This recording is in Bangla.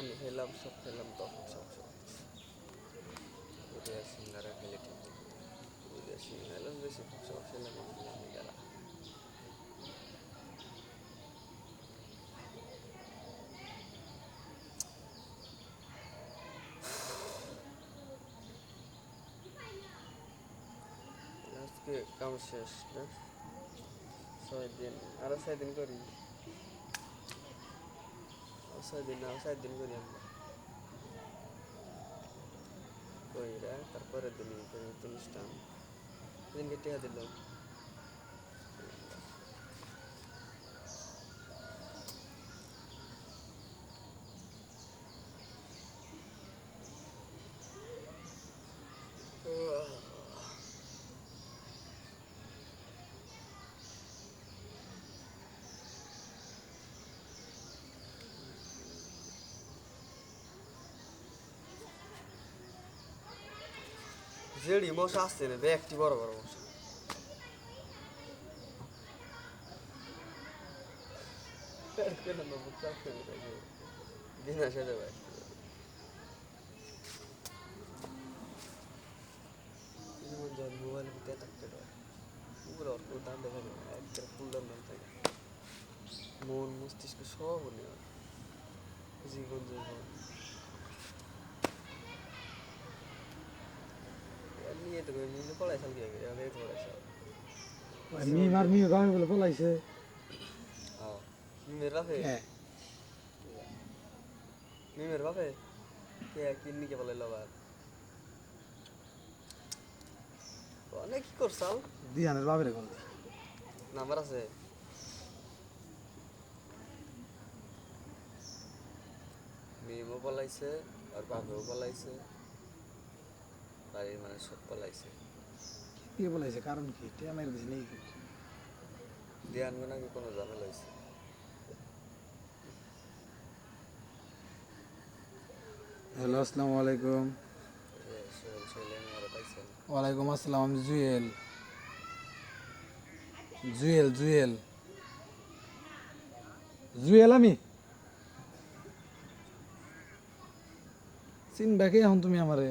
পানি খেলাম, সব খেলাম, তখন সব সব উঠে সিঙ্গারা খেলে ঠিক উঠে সিঙ্গারা বেশি সব খেলাম সিঙ্গারা আজকে কাম শেষ ছয় দিন, আরও ছয় দিন করি। ছয় দিন আরও ছয় দিন করি আমরা কইরা তারপরে দিন করি অনুষ্ঠান দিনকে টিয়া দিল জেডি মশা আসছে না একটি বড় বড় মশা। দিনা যেমন যখন মোবাইলের ভিতরে থাকতে পারে, পুরো দাম দেখা একটা ফুল দাম থাকে মন, মস্তিষ্ক সব নেওয়া জীবন জীবন নিয়ে তো নিয়ে পড়াইছাল কি আগে আগে পড়াইছাল মি মার গামে বলে পলাইছে। হ্যাঁ মিমের বাপে? মিমের বাপে? কে কিন্নি বলে লবার অনেক কি করছাল দিয়ানের বাপের কোন নাম্বার আছে? মিমও পলাইছে আর বাপেও পলাইছে। বাড়ির মানুষ সব পলাইছে। কি বলাইছে কারণ কি? টিয়া মারি দিছে নাকি? দিয়ে আনবে নাকি কোনো ঝামেলা হয়েছে হ্যালো আসসালামু আলাইকুম। ওয়ালাইকুম আসসালাম আমি জুয়েল। জুয়েল জুয়েল। জুয়েল আমি? চিনবা কে এখন তুমি আমারে?